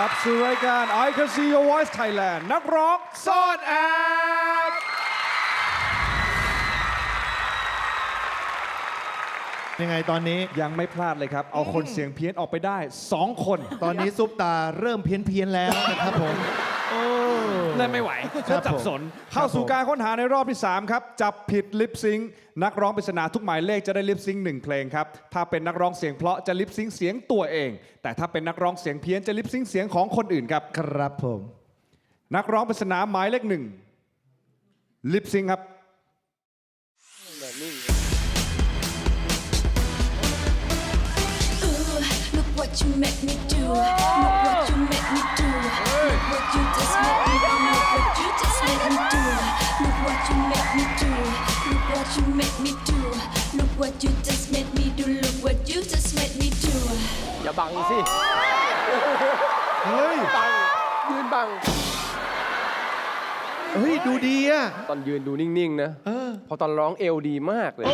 กลับสู่รายการ I Can See Your Voice Thailand นักร้องซ่อนแอบยังไงตอนนี้ยังไม่พลาดเลยครับ เอาคนเสียงเพี้ยนออกไปได้ 2 คน ตอนนี้ซุปตาเริ่มเพี้ยนเพียนๆแล้วนะครับผม เล่นไม่ไหวครัก็บจับสน เข้าสู่ผมการค้นหาในรอบที่ 3 ครับ จับผิดลิปซิงค์นักร้องปริศนาทุกหมายเลขจะได้ลิปซิงค์หนึ่งเพลงครับ ถ้าเป็นนักร้องเสียงเพราะจะลิปซิงค์เสียงตัวเอง แต่ถ้าเป็นนักร้องเสียงเพี้ยนจะลิปซิงค์เสียงของคนอื่นครับ ครับผม นักร้องปริศนาหมายเลขหนึ่งลิปซิงค์ครับ Ooh, look what you make me do. Look what you make me do. Look what you just make me do. Look what you just make me do. Look what you make me do. Look what you make me do. Look what you just made me do. Look what you just made me do. อย่าบังสิ เฮ้ย บัง ยืนบัง เฮ้ย ดูดีอะ ตอนยืนดูนิ่งๆนะ เออ พอตอนร้องเอวดีมากเลย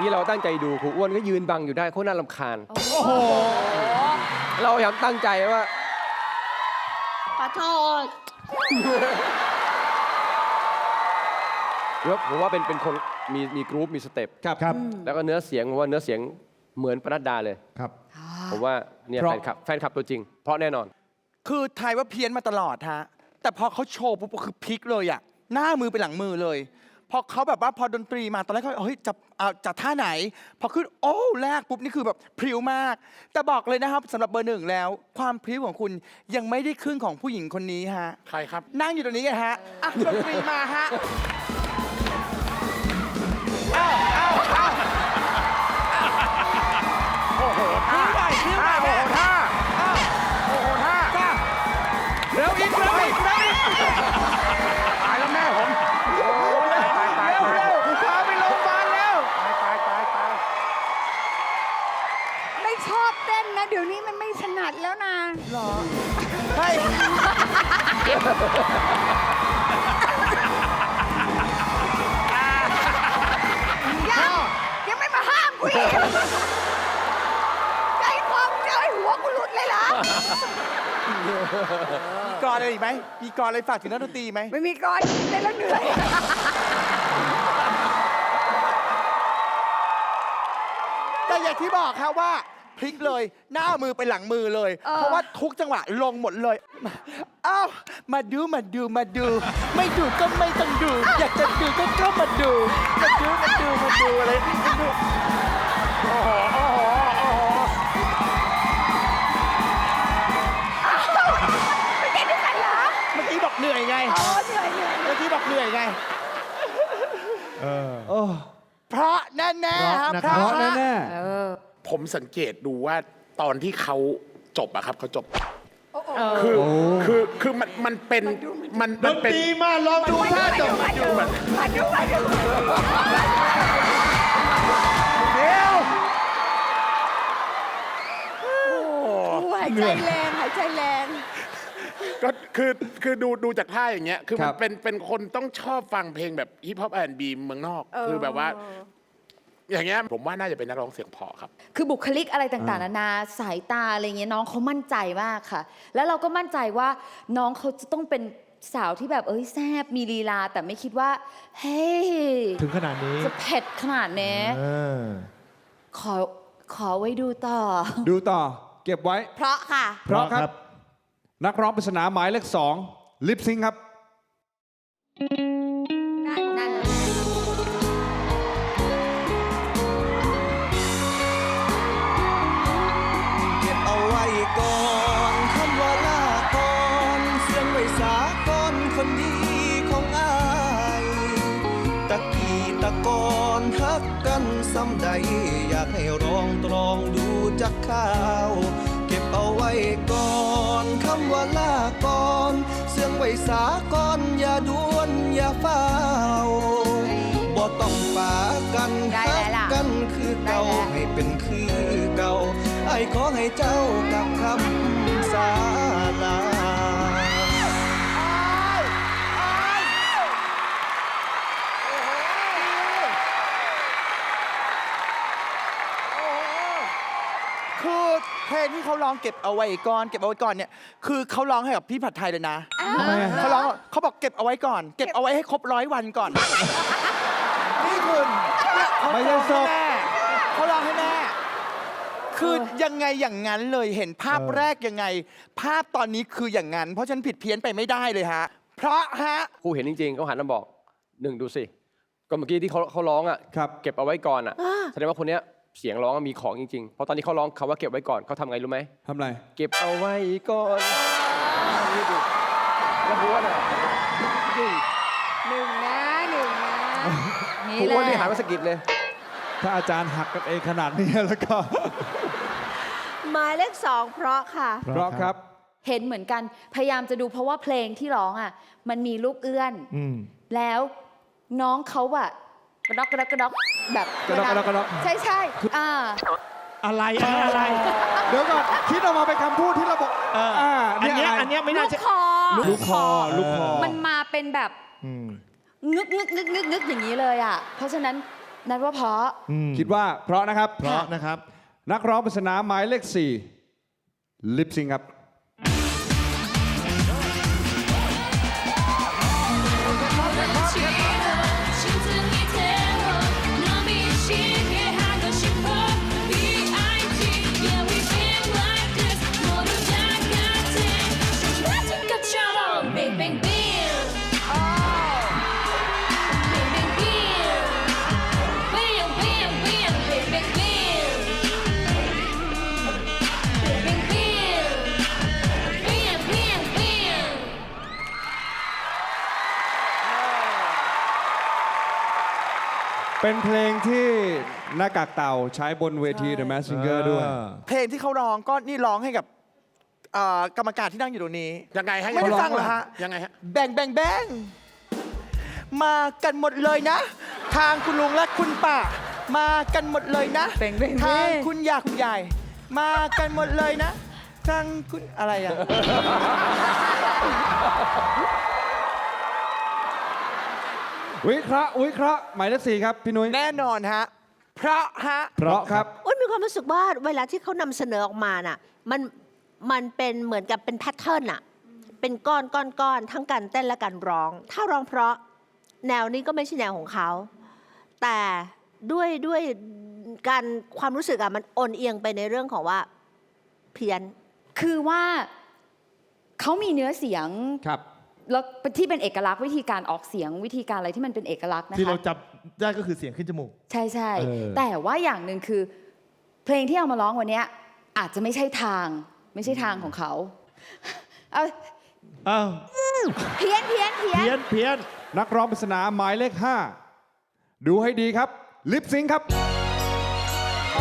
นี่เราตั้งใจดูครูอ้วนก็ยืนบังอยู่ได้โคตรน่ารำคาญ เราพยายามตั้งใจว่า ขอโทษ แล้วผมว่าเป็นเป็นคนมีมีกรุ๊ปมีสเต็ปครับครับแล้วก็เนื้อเสียงผมว่าเนื้อเสียงเหมือนปนัดดาเลย ครับ ผมว่าเนี่ยเพแฟราะ นคลับแฟนคลับตัวจริง เพราะแน่นอน คือทายว่าเพี้ยนมาตลอดฮะ แต่พอเขาโชว์ปุ๊บก็คือพลิกเลยอะหน้ามือไปหลังมือเลย พอเขาแบบว่าพอดนตรีมาตอนแรกเขาเฮ้ยจะเอาจะท่าไหน พอขึ้นโอ้แรกปุ๊บนี่คือแบบพริ้วมาก แต่บอกเลยนะครับสำหรับเบอร์หนึ่งแล้ว ความพริ้วของคุณยังไม่ได้ครึ่งของผู้หญิงคนนี้ฮะ ใครครับ นั่งอยู่ตรงนี้ไงฮะอะดนตรีมาฮะ อบเต้นนะ เดี๋ยวนี้มันไม่ถนัดแล้วนะใช่ยังยังไม่มาห้ามกูอีกใจคอมึงจะให้หัวกูหลุดเลยเหรอ มีกรอนอะไรอีกไหมมีกรอนอะไรฝากถึงนักดนตรีไหมไม่มีก้อนเต้นแล้วเหนื่อย แต่อย่างที่บอกครับว่า พลิกเลย หน้ามือไปหลังมือเลย เออ เพราะว่าทุกจังหวะลงหมดเลยอ้าวมาดูมาดูมาดู ไม่ดูก็ไม่ต้องดู อยากจะดูก็เข้ามาดูมาดูมาดูมาดูอะไรมาดูโอ้โหโอ้โหโอ้โหไม่ได้ด้วยกันเหรอเมื่อกี้บอกเหนื่อยไงอ๋อเหนื่อยเหนื่อยเมื่อกี้บอกเหนื่อยไง เออโอ้เพราะแน่ๆครับเพราะนะครับ เพราะฮะแน่ ผมสังเกตดูว่าตอนที่เขาจบอะครับเขาจบเออคือคือคือมันมันเป็นมันดมันนเป็นตรีมาลองดูท่าจบมาดูมาดูมาดูเดี๋ยวหายใจแรงหายใจแรง ก็คือคือดูดูจากท่าอย่างเงี้ยคือมัครันบเป็นเป็นคนต้องชอบฟังเพลงแบบฮิปฮอปแอนด์บีเมืองนอกเออคือแบบว่า อย่างเงี้ยผมว่าน่าจะเป็นนักร้องเสียงเพราะครับ คือบุคลิกอะไรต่างๆนานาสายตาอะไรเงี้ยน้องเขามั่นใจมากค่ะ แล้วเราก็มั่นใจว่าน้องเขาจะต้องเป็นสาวที่แบบเอ้ยแซบมีลีลา แต่ไม่คิดว่า เฮ้ยถึงขนาดนี้จะเผ็ดขนาดนี้เออขอขอไว้ดูต่อๆดูต่อเก็บไว้ เพราะค่ะ เพราะครับ นักร้องปริศนาหมายเลขสองลิปซิงค์ครับนั่น ซ้ำใด อยากให้ร้องตรองดูจากข่าว เก็บเอาไว้ก่อนคำว่าลาก่อนเสียงไว้สาก่อนอย่าด่วนอย่าเฝ้าวบ่ต้องปากันได้ฮัแล้วกล่ะกันคือเก่าได้แล้วให้เป็นคือเก่าไอ้ขอให้เจ้ากับ เขาร้องเก็บเอาไว้ก่อน เก็บเอาไว้ก่อนเนี่ยคือเขาร้องให้กับพี่ผัดไทยเลยนะทำไมอะ เขาร้องเขาบอกเก็บเอาไว้ก่อน เก็บเอาไว้ให้ครบร้อยวันก่อนนี่คุณเขาไม่ใช่ร้องศให้พ แม่เขาร้องให้แม่คือยังไงอย่างนั้นเลยเห็นภาพเออแรกยังไง ภาพตอนนี้คืออย่างนั้น เพราะฉันผิดเพี้ยนไปไม่ได้เลยฮะ เพราะฮะ ครูเห็นจริงๆเขาหันมาบอกหนึ่งดูสิ ก็เมื่อกี้ที่เขาเขาร้องอะ ครับ เก็บเอาไว้ก่อนอะ แสดงว่าคนเนี้ย เสียงร้องมีของจริงๆ เพราะตอนนี้เขาร้องคำว่าเก็บไว้ก่อนเขาทำไงรู้ไหม ทำไร เก็บเอาไว้ก่อนนี่ดูแล้วครูอ้วนอะหนึ่งนะหนึ่งนะนี่ครูแหอ้วนนี่หันละมาสะกิดเลย ถ้าอาจารย์หักกันเองขนาดนี้แล้วก็ หมายเลขสองเพราะค่ะ เพราะครับ เห็นเหมือนกันพยายามจะดูเพราะว่าเพลงที่ร้องอะ มันมีลูกเอื้อน อืม แล้วน้องเขาอะกระดอกกระดอกกระดอก แบบกระดอกกระดอกกระดอก ใช่ใช่อ่า อะไรอันนี้อะไร เดี๋ยวก่อนคิดออกมาเป็นคำพูดที่เราบอกเอออ่าอันเนี้ยะไรอันเนี้ยไม่ลูน่ากจะ คอลูกคอลูกคอ มันมาเป็นแบบอืมงึกงึกงึกงึกงึกอย่างนี้เลยอะ เพราะฉะนั้นนัดว่าเพราะ อืมคิดว่าเพราะนะครับ เพราะนะครับ นักร้องปริศนาหมายเลขสี่ลิปซิงครับ เป็นเพลงที่หน้ากากเต่าใช้บนเวที The Masked Singer ด้วย เพลงที่เขาร้องก็นี่ร้องให้กับเอ่อกรรมการที่นั่งอยู่ตรงนี้ ยังไงฮะไม่ได้ฟังเหรอฮะ ยังไงฮะ แบ่งแบ่งแบ่งมากันหมดเลยนะ ทางคุณลุงและคุณป้ามากันหมดเลยนะแบ่งแบ่งแบ่ง ทางคุณยาคุณยาย มากันหมดเลยนะทางคุณอะไรอะ วิเคราะห์วิเคราะห์หมายเลขสี่ครับพี่นุ้ยแน่นอนฮะเพราะฮะ เพราะครับ อ้วนมีความรู้สึกว่าเวลาที่เขานำเสนอออกมาน่ะมันมันเป็นเหมือนกับเป็นแพทเทิร์นอะเป็นก้อนก้อนก้อนทั้งการเต้นและการร้อง ถ้าร้องเพราะแนวนี้ก็ไม่ใช่แนวของเขา แต่ด้วยด้วยการความรู้สึกอะมันโอนเอียงไปในเรื่องของว่าเพี้ยน คือว่าเขามีเนื้อเสียง ครับ แล้วที่เป็นเอกลักษณ์วิธีการออกเสียงวิธีการอะไรที่มันเป็นเอกลักษณ์นะที่เราคะจับได้ก็คือเสียงขึ้นจมูก ใช่ใช่เออ แต่ว่าอย่างหนึ่งคือ เพลงที่เอามาร้องวันเนี้ยอาจจะไม่ใช่ทาง ไม่ใช่ทางของเขาเอาอ้าวเพี้ยนเพี้ยนเพี้ยเพี้ยนนเพี้ยนนักร้องปริศนาหมายเลขห้าดูให้ดีครับ ลิปซิงครับこ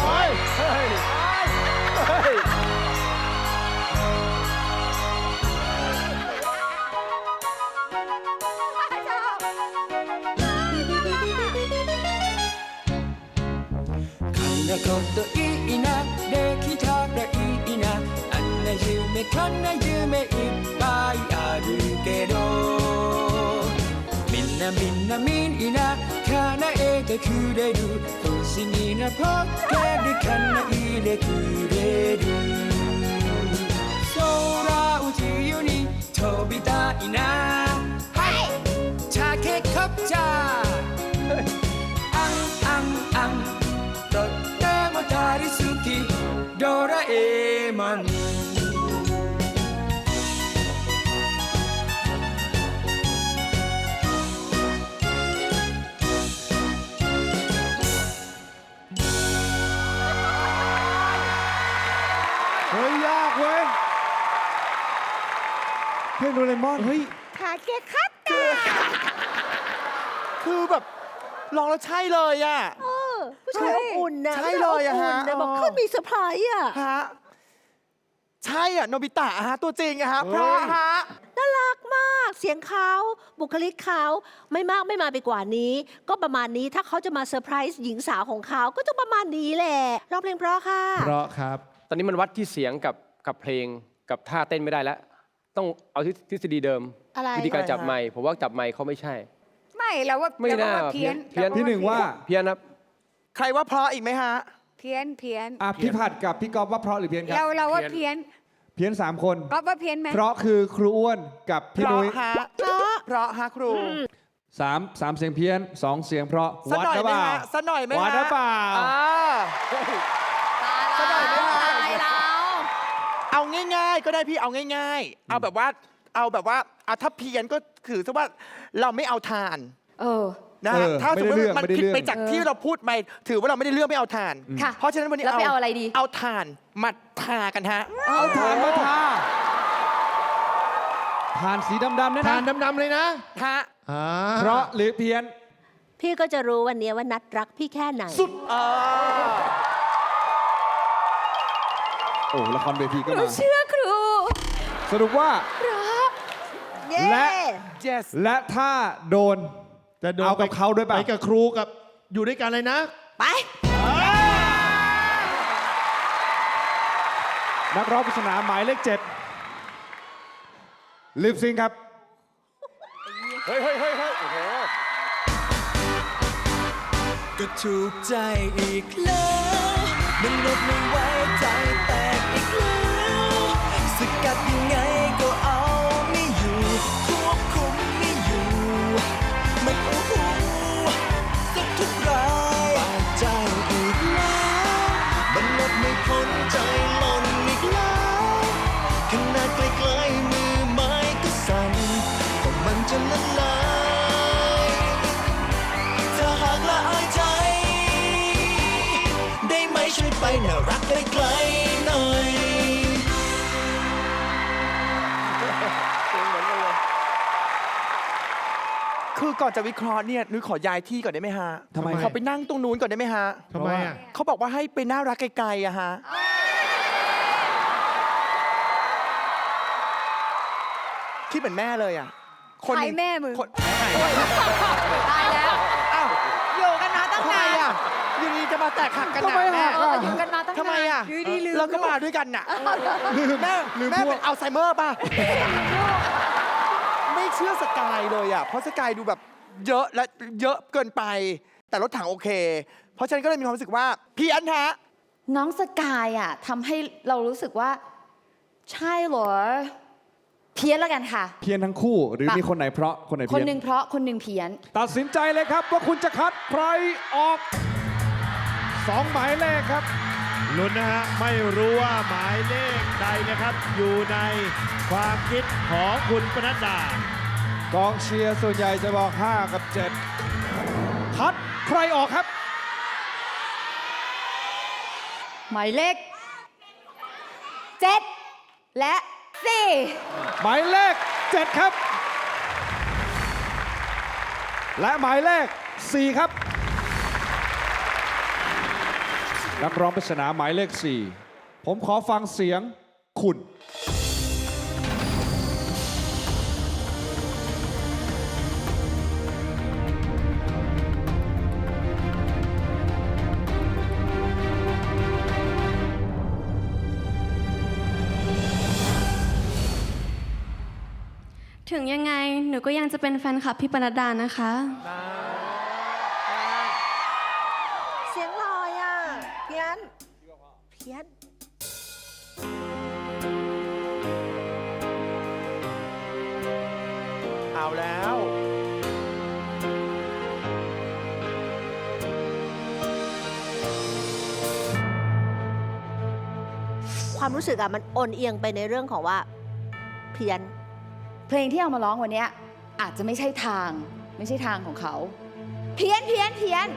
んなこといいなできたらいいなあんな夢こんな夢いっぱいあるけどみんなみんなみんな叶えてくれる不思議なポッケで叶えてくれる空を自由に飛びたいなはいタケコプターあんあんあん ดราเอมันเฮ้ยยากเว้ยเพลงโดเรมอนเฮ้ยขาเกคัตเตาคือแบบลองแล้วใช่เลยอะ ผู้ชายอบอุ่นนะใช่เลยอะฮะผู้ชายอบอุ่นนบอกขึ้นมีเซอร์ไพรส์อะฮะใช่อะโนบิตะฮะตัวจริงอะฮะเพราะฮะ น่ารักมาก เสียงเขาบุคลิกเขาไม่มากไม่มาไปกว่านี้ ก็ประมาณนี้ถ้าเขาจะมาเซอร์ไพรส์หญิงสาวของเขาก็จะประมาณนี้แหละร้องเพลงเพราะค่ะ เพราะครับ ตอนนี้มันวัดที่เสียงกับกับเพลงกับท่าเต้นไม่ได้แล้ว ต้องเอาทฤทฤษฎีเดิม อะไร วิธีการจับอะไรฮะไมค์ผมว่าจับไมค์เขาไม่ใช่ ไม่เราว่าไม่เราน่าว่าเพี้ยนเพี้ยนพี่หนึ่งว่า เพี้ยนนะ ใครว่าเพราะอีกไหมฮะเเพี้ยนเพี้ยนอะพี่ผัดกับพี่ก๊อฟว่าเพราะหรือเพี้ยนครัเราบ เราว่าเพี้ยนเพี้ยนสามคนก๊อฟว่าเพี้ยนไหมเพราะคือครูอ้วนกับเพพี่ราะนุ้ยฮะเพราะฮะครูสามสามเสียงเพี้ยนสองเสียงเพราะสักวัดหน่อยหรือไหมเปล่าฮะสักหน่อยไหมฮะวัดหรือเปล่าอ่า ตายสักหน่อยไหมฮะแล้ว เอาง่ายๆ ก็ได้พี่เอาง่าย ๆ เอาแบบว่าเอาแบบว่าเอาถ้าเพี้ยนก็คือซะว่าเราไม่เอาทาน เออ นะเอฮะอถ้าสมมติไม่ได้เรื่องมันไม่ได้ผิดเรื่อง ไปจากที่เราพูดไปถือว่าเราไม่ได้เรื่องไม่เอาทาน ค่ะเพราะฉะนั้นวันนี้แล้วไปเอาอะไรดี เอาทานมาทากันฮะ เอาทานมาทาทานสีดำๆเนี่ยทานะนดำๆเลยนะฮะอ่าเพราะหรือเพี้ยน พี่ก็จะรู้วันนี้ว่านัดรักพี่แค่ไหน สุดเออโอ้ละครเวทีก็หนูมา เชื่อครู สรุปว่าเย้และ yes และถ้าโดน จะโดนเอากับเขาด้วยป่ะไปกับครูกับอยู่ด้วยกันเลยนะ ไป นักร้องปริศนาหมายเลขเจ็ดลิปซิงค์ครับ เฮ้ยเฮ้ยเฮ้ยเฮ้ยโอ้โหก็ถูกใจอีกแล้วมันลดไม่ไหวใจแตกอีกแล้วสกัดยังไง คือก่อนจะวิเคราะห์เนี่ยนุ้ยขอย้ายที่ก่อนได้ไหมฮะทำไม ขอไปนั่งตรงนู้นก่อนได้ไหมฮะทำไมอะ เขาบอกว่าให้ไปน่ารักไกลๆอะฮะคิดเหมือนแม่เลยอะคนหนึ่งใครแม่มึง คนตายแล้ว อ้าวอยู่กันมาตั้งทำไมนานอะอยู่ดีจะมาแตกหักกันทำนะไมแม่หักเอออยู่กันมาตั้งนานทำไมอะอยู่ดีๆลืมเราก็มาด้วยกันน่ะแม่ลืมแม่พวก เป็นอัลไซเมอร์ป่ะไม่ เชื่อสกายเลยอะเพราะสกายดูแบบเยอะและเยอะเกินไป แต่รถถังโอเค เพราะฉะนันก็เลยมีความรู้สึกว่า พี่อันฮะน้องสกายอะทำให้เรารู้สึกว่า ใช่เหรอ เพี้ยนแล้วกันค่ะ เพี้ยนทั้งคู่หรือค่ะมีคนไหนเพราะคนไหนคนเพี้ยนหนึ่งเพราะคนหนึ่งเพี้ยน ตัดสินใจเลยครับว่าคุณจะคัดใครออกสองหมายเลขครับ ลุ้นนะฮะ ไม่รู้ว่าหมายเลขใดนะครับ อยู่ในความคิดของคุณปนัดดา กองเชียร์ส่วนใหญ่จะบอก 5 กับ 7 คัดใครออกครับ หมายเลขเจ็ดและสี่หมายเลข 7 ครับ และหมายเลข 4 ครับ นักร้องปริศนาหมายเลข 4 ผมขอฟังเสียงคุณ ก็ยังจะเป็นแฟนคลับพี่ปนัดดานะคะ เสียงลอยอะ เพี้ยน เพี้ยน เอาแล้ว ความรู้สึกอะมันโอนเอียงไปในเรื่องของว่า เพี้ยน เพลงที่เอามาร้องวันเนี้ย อาจจะไม่ใช่ทาง ไม่ใช่ทางของเขา เพี้ยนเพี้ยนเพี้ยน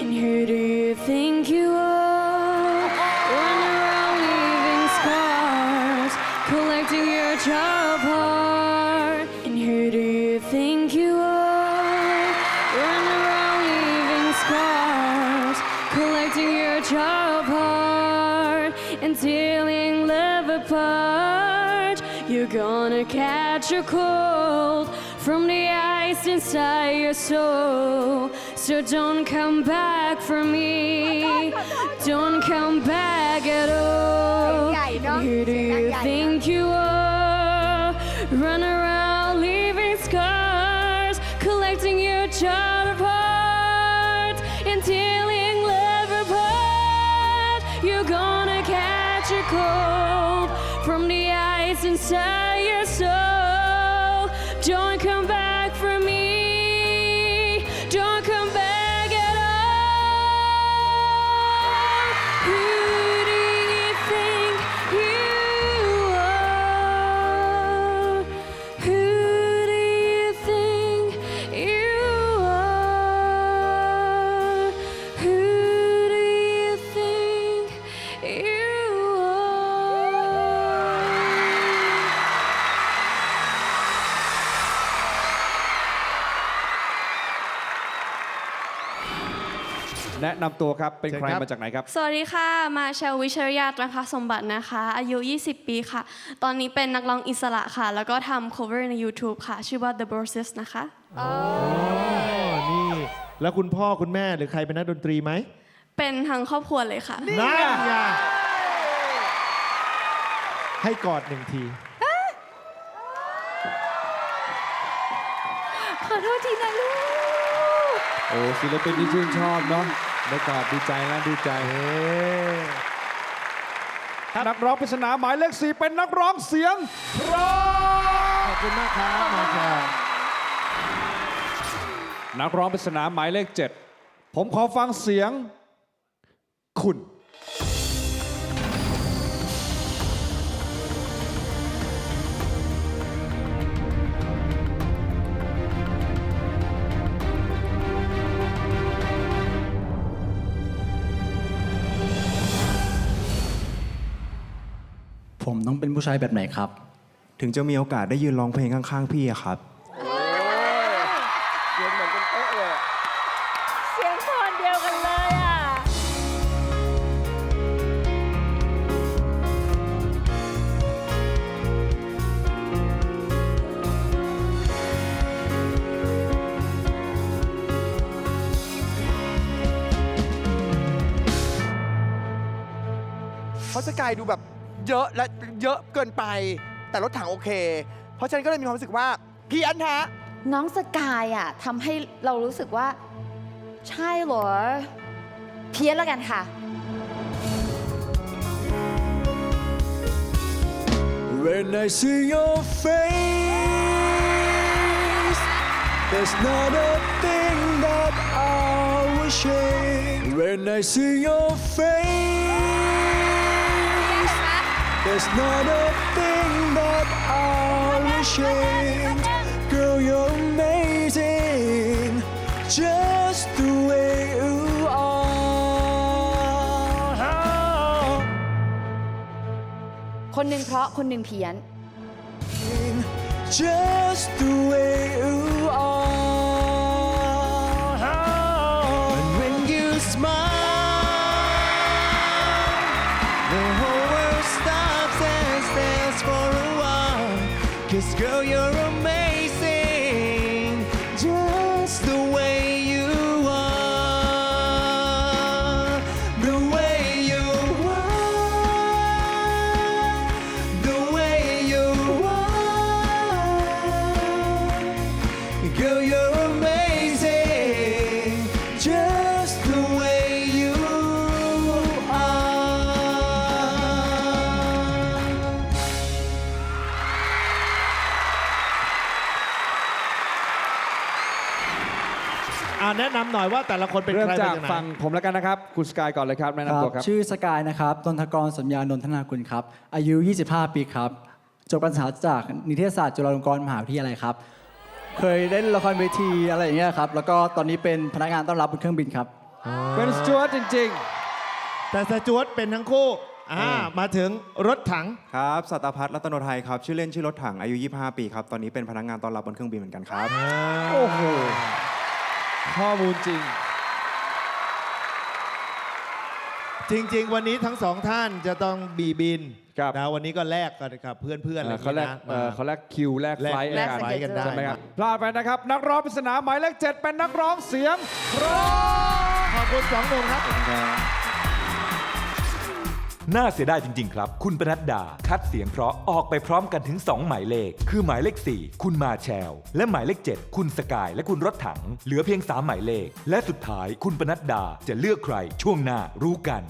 And who wanna catch a cold from the ice inside your soul. So don't come back for me. Don't come back at all. Who do you think you are? Run around leaving scars, collecting your child apart and tearing love apart. You're gonna catch a cold from the ice inside. นะนำตัวครับ เป็นใครเชิญครับมาจากไหนครับ สวัสดีค่ะ มาเชลวิชริยาตนะคะสมบัตินะคะ อายุ 20 ปีค่ะ ตอนนี้เป็นนักร้องอิสระค่ะ แล้วก็ทำ cover ใน YouTube ค่ะ ชื่อว่า The Broses นะคะอ๋อนี่ แล้วคุณพ่อคุณแม่หรือใครเป็นนักดนตรีไหม เป็นทั้งครอบครัวเลยค่ะนั่นไงให้กอดหนึ่งทีขอโทษทีนะลูก โอ้ศิลปินที่ชื่นชอบเนาะ ได้กอดดีใจนะดีใจนักร้องปริศนาหมายเลขสี่เป็นนักร้องเสียงเพราะขอบคุณมากครับมาค่ะนักร้องปริศนาหมายเลขเจ็ดผมขอฟังเสียง คุณ เป็นผู้ชายแบบไหนครับ ถึงจะมีโอกาสได้ยืนร้องเพลงข้างๆพี่อะครับ เสียงเหมือนกันเป๊ะเลย เสียงโทนเดียวกันเลยอะเพราะสกายดูแบบ เยอะและเยอะเกินไป แต่รถถังโอเค เพราะฉะนั้นก็เลยมีความรู้สึกว่า พี่อันฮะ น้องสกายอะทำให้เรารู้สึกว่า ใช่เหรอ เพี้ยนแล้วกันค่ะ When I see your face, there's not a thing that I will change. When I see your face, there's not a thing that I will change. Girl, you're amazing, just the way you are. คนหนึ่งเพราะคนหนึ่งเพี้ยน just the way แนะนำหน่อยว่าแต่ละคนเป็นเริ่มใครจากมาจากไหนฟังผมแล้วกันนะครับ คุณสกายก่อนเลยครับแนะครับนำตัวครับชื่อสกายนะครับตนทกรสัญญานนทนากุลครับ อายุ 25 ปีครับ จบการศึกษาจากนิเทศศาสตร์จุฬาลงกรณ์มหาวิทยาลัยครับ เคยเล่นละครเวทีอะไรอย่างเงี้ยครับ แล้วก็ตอนนี้เป็นพนักงานต้อนรับบนเครื่องบินครับ เป็นสจวตจริง แต่สจวตเป็นทั้งคู่อ่ามาถึงรถถังครับสัตพัฒน์รัตนไทยครับ ชื่อเล่นชื่อรถถังอายุ 25 ปีครับ ตอนนี้เป็นพนักงานต้อนรับบนเครื่องบินเหมือนกันครับๆโอ้โห ข้อมูลจริง จริง ๆ วันนี้ทั้งสองท่านจะต้องบีบินครับ นะวันนี้ก็แลกกันกับเพื่อนๆอะไรเอ่อเขาแลกนะเอ่อเขาแลกคิวแลกแลกไฟล์แลกกันไฟล์กันได้ ใช่ไหมครับพลาดไปนะครับ นักร้องปริศนาหมายเลขเจ็ดเป็นนักร้องเสียงเพราะขอบคุณสองหนุ่มครับ น่าเสียดายจริง ๆ ครับ คุณปนัดดา คัดเสียงเพราะออกไปพร้อมกันถึง 2 หมายเลข คือหมายเลข 4 คุณมาแชล และหมายเลข 7 คุณสกายและคุณรถถัง เหลือเพียง 3 หมายเลข และสุดท้ายคุณปนัดดาจะเลือกใครช่วงหน้ารู้กัน